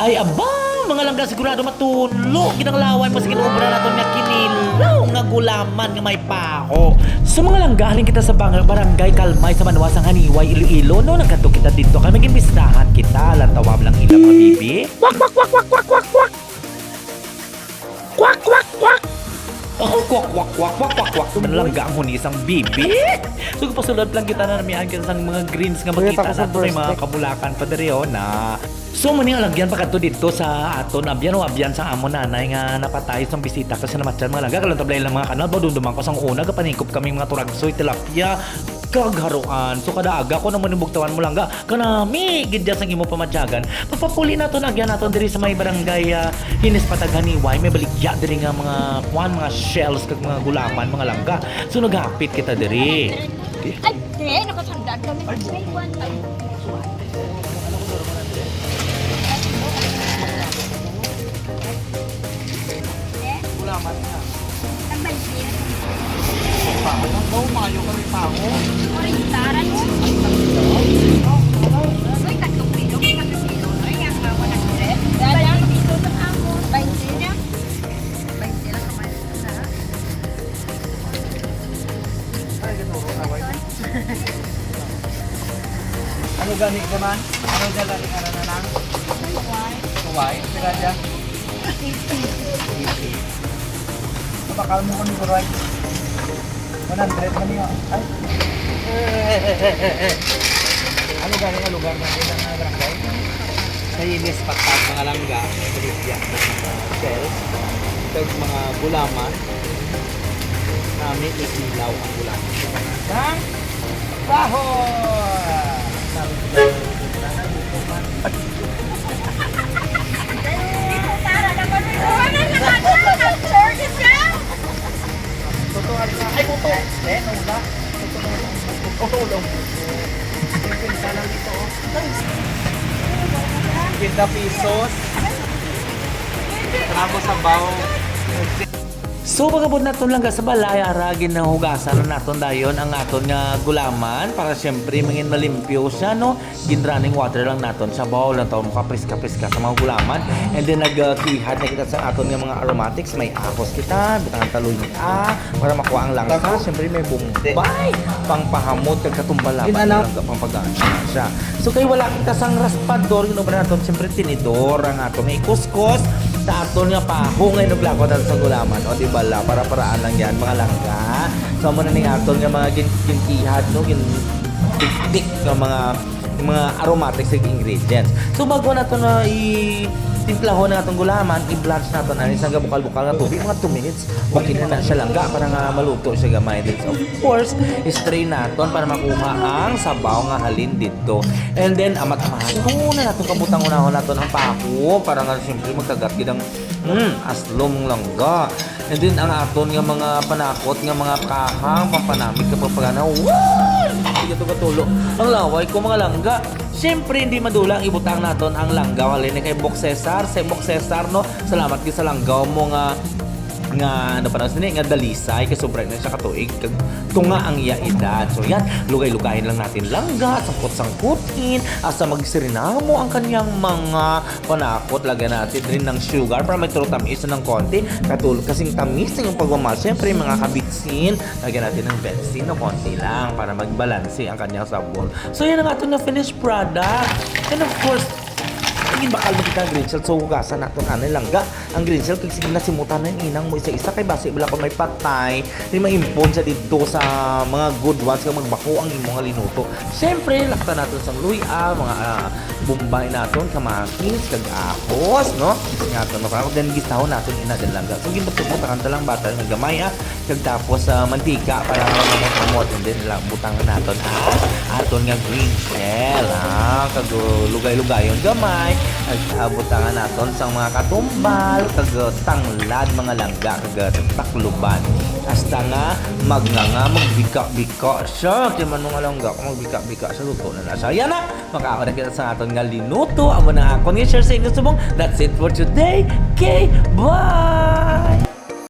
Ay, aba, mga langga sigurado matulo. Kinanglaway mas kinuubra naton nga kinilaw nga gulaman nga may paho. So mga langga, halin kita sa bang barangay Kalmay sa Manuasang Haniway, Iloilo. No, nagkanto kita dito. Kami ginbistahan kita. Lantawab lang ilang mga bibi. Kwak, kwak, kwak, kwak, kwak, Oh, kwak, kwak, kwak, kwak, kwak, kwak. Suman langga ang huni isang bibi. So kung pasulod lang kita na namihan kita sa mga greens nga makita sa nato may mga kabulakan pa diri na So muni nga lagyan pa kadto dito sa aton abyan o abyan sa amo nanay nga napatay sa bisita kasi namatyan mga langga kalon tablay lang mga kanal badumduman ko sang una kapanikop kaming mga turagsoy tilapia kagharuan so kada aga ko naman ibugtawan mo langga kanami gidya sang imo pamatyagan papapuli naton agyan naton diri sa may barangay uh, Hinis Pataganiway may baligya diri nga mga kuan mga shells kag mga gulaman mga langga so naghapit kita diri Ay, te, nakatanda kami. May one time. Gulaman na. Tambal siya. Paho na po, mayo kami sila. Ginuro na way. Ano gani naman? Ano gani ka na nanang? Kuwai. Pila dyan? Bakal mo kami kuray. 100 man yun. Ay. Ano gani nga lugar na din ang barangay? sa inis patag mga langga, ng mga shells, kag mga gulaman, namin isilaw ang gulaman. Sang Baho! Ay, puto! Eh, naula. Puto ulong. Pinsa lang dito. 50 pesos, tramo sa baw, So pagabot naton lang sa balay aragin na hugasan na naton dayon ang aton nga gulaman para syempre mangin malimpyo siya no? Gin running water lang naton sa bowl lang taon ka priska priska sa mga gulaman. And then nagkihad na kita sa aton nga mga aromatics. May ahos kita bitang taloy ni a para makuha ang langka syempre may bumbay pangpahamot kag katumbalaban lang pang pagkaan siya. So kay wala kita sang raspador ginobra naton? Syempre tinidor ang aton. Nga ikuskus sa aton nga paho nga inuglako natin sa gulaman. O di bala para paraan lang yan mga langka. So mo na ning aton nga mga gin- ginkihad no? Gin tik nga mga mga aromatics and ingredients. So bago na na i timplahon na atong gulaman, i-blanch na ito na isang bukal-bukal na tubig, mga 2 minutes. Bakit na siya langga para nga maluto siya gamay. So, of course, i-strain naton para makuha ang sabaw nga halin dito. And then, amat-amat. na natin kabutang unahon naton ang pako para nga siyempre magkagat gidang mm, aslom langga. And then, ang aton nga mga panakot nga mga kahang pampanamit kapag pagana, wow! Hindi ka katulo. Ang laway ko mga langga. Siyempre, hindi madulang ibutang naton ang langgaw. Halin kay Bok Cesar. Sa Bok Cesar, no? Salamat kayo sa langgaw mo nga nga ano pa na nga dalisay kay sobrang na siya katuig. Kag tunga ang iya edad. So yan lugay-lugayin lang natin langga sangkot-sangkutin asa magsirinamo ang kanyang mga panakot. Lagyan natin rin ng sugar para may tamis ng konti. Katulad kasing tamis ng pagmamahal. Syempre mga kabitsin lagyan natin ng benzene no konti lang para magbalanse ang kanyang sabon. So yan ang ating na finished product. And of course Ingin bakal mo kita shell so hugasan naton ano langga ang green shell kay sige na simutan inang mo isa-isa. Kay base wala ko may patay di maimpon sa dito sa mga good ones kag magbako ang imong linuto. Syempre lakta naton sa luya mga ah, bumbay naton kamatis kag ahos no? Naton no then gisaw naton ina din langga so ginbutot mo takanta lang bata nga gamay ah. Kag tapos sa mantika para mamot and then lang butangan naton ah. Aton nga green shell ha kag uh, lugay-lugayon gamay kag butangan naton sa mga katumbal kag uh, tanglad mga langga kag uh, takluban. Hasta nga magnganga magbika-bika siya. Kay man mga langga kung magbika-bika siya luto na na yan na makaako na kita sa aton nga linuto amo na ako ni share sa inyo subong. That's it for today. Okay bye